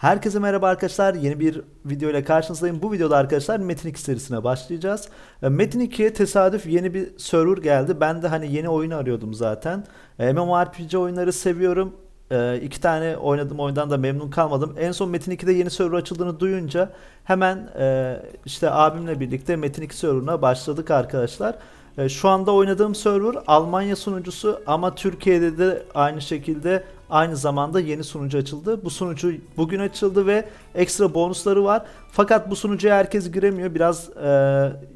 Herkese merhaba arkadaşlar. Yeni bir video ile karşınızdayım. Bu videoda arkadaşlar Metin 2 serisine başlayacağız. E, Metin 2'ye tesadüf yeni bir server geldi. Ben de hani yeni oyunu arıyordum zaten. E, MMORPG oyunları seviyorum. E, iki tane oynadığım oyundan da memnun kalmadım. En son Metin 2'de yeni server açıldığını duyunca hemen e, işte abimle birlikte Metin 2 serverına başladık arkadaşlar. E, Şu anda oynadığım server Almanya sunucusu ama Türkiye'de de aynı şekilde aynı zamanda yeni sunucu açıldı. Bu sunucu bugün açıldı ve ekstra bonusları var. Fakat bu sunucuya herkes giremiyor. Biraz e,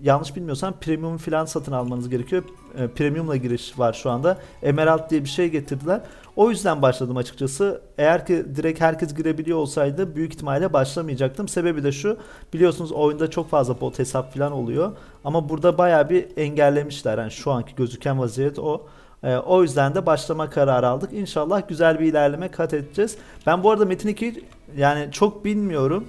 yanlış bilmiyorsam premium falan satın almanız gerekiyor. E, premiumla giriş var şu anda. Emerald diye bir şey getirdiler. O yüzden başladım açıkçası. Eğer ki direkt herkes girebiliyor olsaydı büyük ihtimalle başlamayacaktım. Sebebi de şu. Biliyorsunuz oyunda çok fazla bot hesap falan oluyor. Ama burada bayağı bir engellemişler. Yani şu anki gözüken vaziyet o. Ee, o yüzden de başlama kararı aldık. İnşallah güzel bir ilerleme kat edeceğiz. Ben bu arada Metin 2 yani çok bilmiyorum.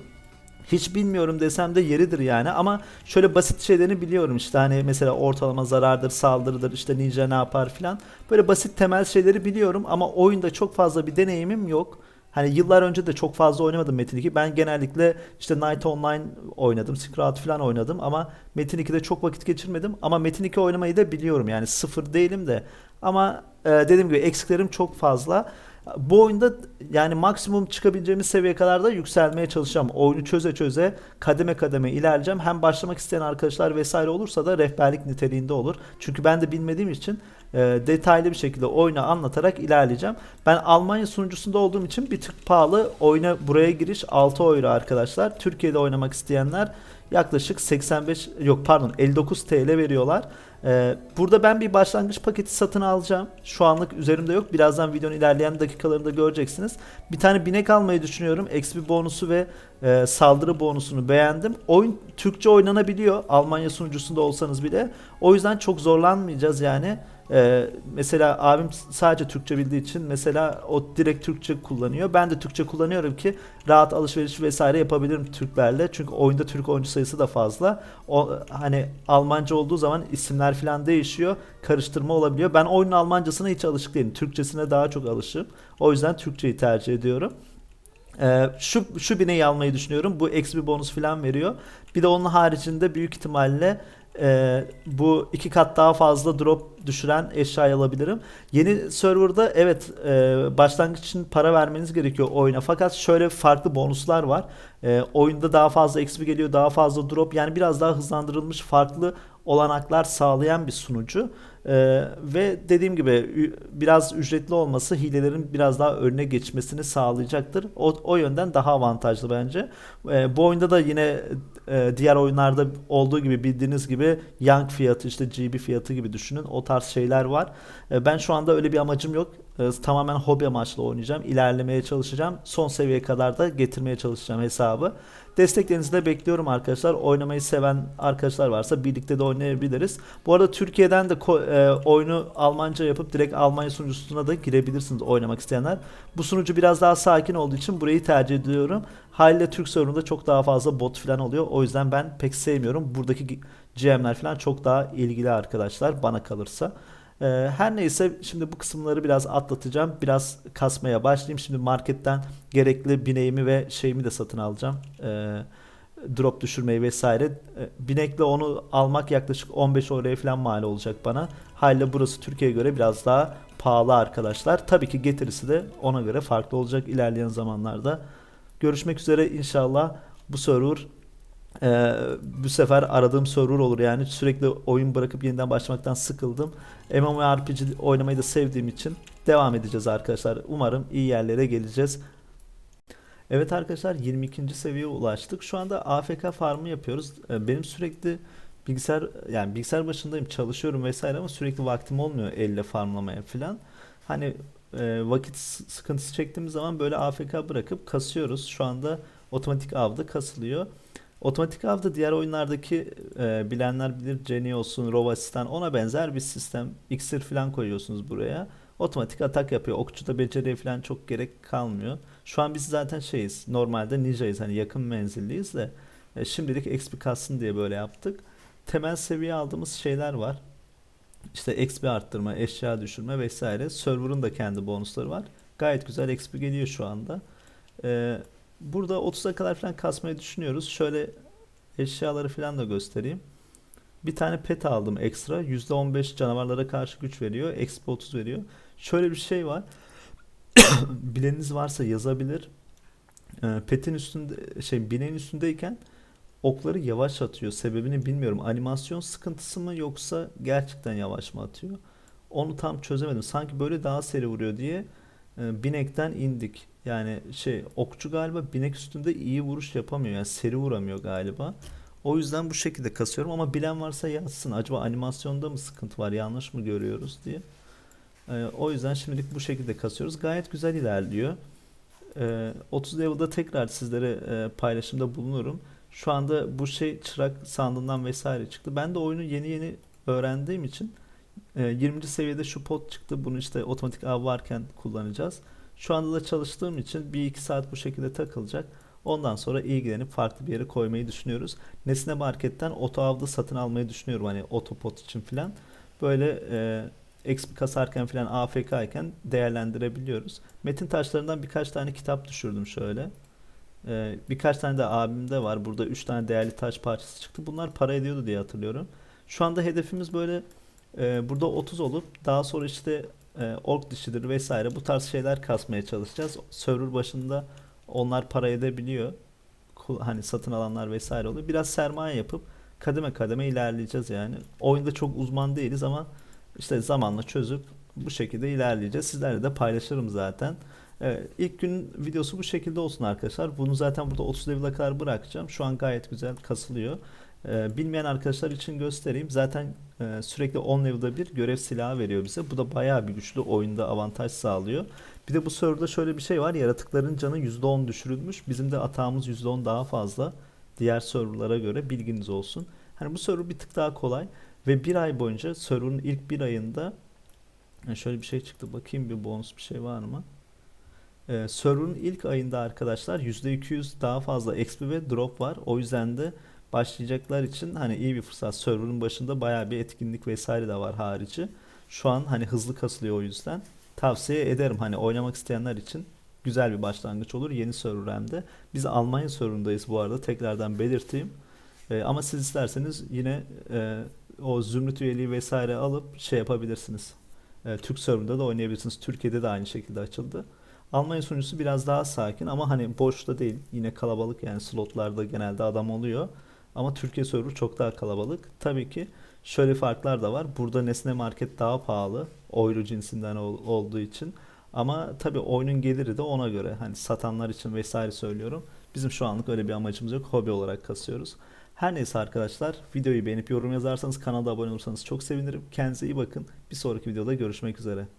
Hiç bilmiyorum desem de yeridir yani ama şöyle basit şeylerini biliyorum işte hani mesela ortalama zarardır, saldırıdır, işte ninja ne yapar filan. Böyle basit temel şeyleri biliyorum ama oyunda çok fazla bir deneyimim yok. Hani yıllar önce de çok fazla oynamadım Metin 2. Ben genellikle işte Night Online oynadım, Secret falan oynadım ama Metin 2'de çok vakit geçirmedim. Ama Metin 2 oynamayı da biliyorum yani sıfır değilim de. Ama e, dediğim gibi eksiklerim çok fazla. Bu oyunda yani maksimum çıkabileceğimiz seviyeye kadar da yükselmeye çalışacağım. Oyunu çöze çöze kademe kademe ilerleyeceğim. Hem başlamak isteyen arkadaşlar vesaire olursa da rehberlik niteliğinde olur. Çünkü ben de bilmediğim için e, detaylı bir şekilde oyunu anlatarak ilerleyeceğim. Ben Almanya sunucusunda olduğum için bir tık pahalı. Oyuna buraya giriş 6 euro arkadaşlar. Türkiye'de oynamak isteyenler yaklaşık 85 yok pardon 59 TL veriyorlar. Ee, burada ben bir başlangıç paketi satın alacağım. Şu anlık üzerimde yok. Birazdan videonun ilerleyen dakikalarında göreceksiniz. Bir tane binek almayı düşünüyorum. XP bonusu ve e, saldırı bonusunu beğendim. Oyun Türkçe oynanabiliyor. Almanya sunucusunda olsanız bile. O yüzden çok zorlanmayacağız yani. Ee, mesela abim sadece Türkçe bildiği için mesela o direkt Türkçe kullanıyor. Ben de Türkçe kullanıyorum ki rahat alışveriş vesaire yapabilirim Türklerle. Çünkü oyunda Türk oyuncu sayısı da fazla. O hani Almanca olduğu zaman isimler falan değişiyor. Karıştırma olabiliyor. Ben oyunun Almancasına hiç alışık değilim. Türkçesine daha çok alışığım. O yüzden Türkçeyi tercih ediyorum. Ee, şu şu bineği almayı düşünüyorum. Bu eksi bir bonus falan veriyor. Bir de onun haricinde büyük ihtimalle e, bu iki kat daha fazla drop düşüren eşya alabilirim. Yeni serverda evet e, başlangıç için para vermeniz gerekiyor oyuna. Fakat şöyle farklı bonuslar var. E, oyunda daha fazla XP geliyor, daha fazla drop. Yani biraz daha hızlandırılmış farklı olanaklar sağlayan bir sunucu. Ee, ve dediğim gibi biraz ücretli olması hilelerin biraz daha önüne geçmesini sağlayacaktır. O, o yönden daha avantajlı bence. Ee, bu oyunda da yine e, diğer oyunlarda olduğu gibi bildiğiniz gibi Young fiyatı işte GB fiyatı gibi düşünün. O tarz şeyler var. Ee, ben şu anda öyle bir amacım yok. Ee, tamamen hobi amaçlı oynayacağım. İlerlemeye çalışacağım. Son seviyeye kadar da getirmeye çalışacağım hesabı. Desteklerinizi de bekliyorum arkadaşlar. Oynamayı seven arkadaşlar varsa birlikte de oynayabiliriz. Bu arada Türkiye'den de e, oyunu Almanca yapıp direkt Almanya sunucusuna da girebilirsiniz oynamak isteyenler. Bu sunucu biraz daha sakin olduğu için burayı tercih ediyorum. Haliyle Türk serverında çok daha fazla bot falan oluyor. O yüzden ben pek sevmiyorum. Buradaki GM'ler falan çok daha ilgili arkadaşlar bana kalırsa. Ee, her neyse şimdi bu kısımları biraz atlatacağım. Biraz kasmaya başlayayım. Şimdi marketten gerekli bineğimi ve şeyimi de satın alacağım. Ee, drop düşürmeyi vesaire. Ee, binekle onu almak yaklaşık 15 euroya falan mal olacak bana. Haliyle burası Türkiye'ye göre biraz daha pahalı arkadaşlar. Tabii ki getirisi de ona göre farklı olacak ilerleyen zamanlarda. Görüşmek üzere inşallah bu server ee, bu sefer aradığım server olur yani sürekli oyun bırakıp yeniden başlamaktan sıkıldım. MMORPG oynamayı da sevdiğim için devam edeceğiz arkadaşlar. Umarım iyi yerlere geleceğiz. Evet arkadaşlar 22. seviyeye ulaştık. Şu anda AFK farmı yapıyoruz. Ee, Benim sürekli bilgisayar yani bilgisayar başındayım çalışıyorum vesaire ama sürekli vaktim olmuyor elle farmlamaya falan. Hani e, vakit sıkıntısı çektiğimiz zaman böyle AFK bırakıp kasıyoruz. Şu anda otomatik avda kasılıyor. Otomatik avda diğer oyunlardaki e, bilenler bilir Jenny olsun, Rov ona benzer bir sistem. İksir falan koyuyorsunuz buraya. Otomatik atak yapıyor. Okçuda beceriye falan çok gerek kalmıyor. Şu an biz zaten şeyiz. Normalde ninjayız. Hani yakın menzilliyiz de. E, şimdilik XP kalsın diye böyle yaptık. Temel seviye aldığımız şeyler var. İşte XP arttırma, eşya düşürme vesaire. Server'ın da kendi bonusları var. Gayet güzel XP geliyor şu anda. Ee, burada 30'a kadar falan kasmayı düşünüyoruz. Şöyle eşyaları falan da göstereyim. Bir tane pet aldım ekstra. %15 canavarlara karşı güç veriyor. Exp 30 veriyor. Şöyle bir şey var. Bileniniz varsa yazabilir. Ee, Petin üstünde şey bineğin üstündeyken okları yavaş atıyor. Sebebini bilmiyorum. Animasyon sıkıntısı mı yoksa gerçekten yavaş mı atıyor? Onu tam çözemedim. Sanki böyle daha seri vuruyor diye e, binekten indik. Yani şey okçu galiba binek üstünde iyi vuruş yapamıyor. Yani seri vuramıyor galiba. O yüzden bu şekilde kasıyorum ama bilen varsa yazsın. Acaba animasyonda mı sıkıntı var? Yanlış mı görüyoruz diye. E, o yüzden şimdilik bu şekilde kasıyoruz. Gayet güzel ilerliyor. E, 30 level'da tekrar sizlere e, paylaşımda bulunurum. Şu anda bu şey çırak sandığından vesaire çıktı. Ben de oyunu yeni yeni öğrendiğim için e, 20. seviyede şu pot çıktı. Bunu işte otomatik av varken kullanacağız. Şu anda da çalıştığım için 1-2 saat bu şekilde takılacak. Ondan sonra ilgilenip farklı bir yere koymayı düşünüyoruz. Nesne Market'ten oto avda satın almayı düşünüyorum. Hani otopot için filan. Böyle e, XP kasarken filan AFK iken değerlendirebiliyoruz. Metin taşlarından birkaç tane kitap düşürdüm şöyle. Ee, birkaç tane de abimde var. Burada 3 tane değerli taş parçası çıktı. Bunlar para ediyordu diye hatırlıyorum. Şu anda hedefimiz böyle e, burada 30 olup daha sonra işte e, ork dişidir vesaire bu tarz şeyler kasmaya çalışacağız. Server başında onlar para edebiliyor. Hani satın alanlar vesaire oluyor. Biraz sermaye yapıp kademe kademe ilerleyeceğiz yani. Oyunda çok uzman değiliz ama işte zamanla çözüp bu şekilde ilerleyeceğiz. Sizlerle de paylaşırım zaten. Evet, ilk gün videosu bu şekilde olsun arkadaşlar. Bunu zaten burada 30 level'a kadar bırakacağım. Şu an gayet güzel kasılıyor. Ee, bilmeyen arkadaşlar için göstereyim. Zaten e, sürekli 10 level'da bir görev silahı veriyor bize. Bu da bayağı bir güçlü oyunda avantaj sağlıyor. Bir de bu serverda şöyle bir şey var. Yaratıkların canı %10 düşürülmüş. Bizim de atağımız %10 daha fazla. Diğer serverlara göre bilginiz olsun. Hani bu server bir tık daha kolay. Ve bir ay boyunca server'ın ilk bir ayında yani şöyle bir şey çıktı. Bakayım bir bonus bir şey var mı? Ee, server'ın ilk ayında arkadaşlar %200 daha fazla XP ve drop var. O yüzden de başlayacaklar için hani iyi bir fırsat. Server'ın başında bayağı bir etkinlik vesaire de var harici. Şu an hani hızlı kasılıyor o yüzden. Tavsiye ederim hani oynamak isteyenler için güzel bir başlangıç olur. Yeni server hem. Biz Almanya serverındayız bu arada. Tekrardan belirteyim. Ee, ama siz isterseniz yine e, o Zümrüt üyeliği vesaire alıp şey yapabilirsiniz. Ee, Türk serverında da oynayabilirsiniz. Türkiye'de de aynı şekilde açıldı. Almanya sunucusu biraz daha sakin ama hani boşta değil. Yine kalabalık yani slotlarda genelde adam oluyor. Ama Türkiye server çok daha kalabalık. Tabii ki şöyle farklar da var. Burada Nesne Market daha pahalı. Euro cinsinden ol- olduğu için. Ama tabii oyunun geliri de ona göre. Hani satanlar için vesaire söylüyorum. Bizim şu anlık öyle bir amacımız yok. Hobi olarak kasıyoruz. Her neyse arkadaşlar videoyu beğenip yorum yazarsanız kanala abone olursanız çok sevinirim. Kendinize iyi bakın. Bir sonraki videoda görüşmek üzere.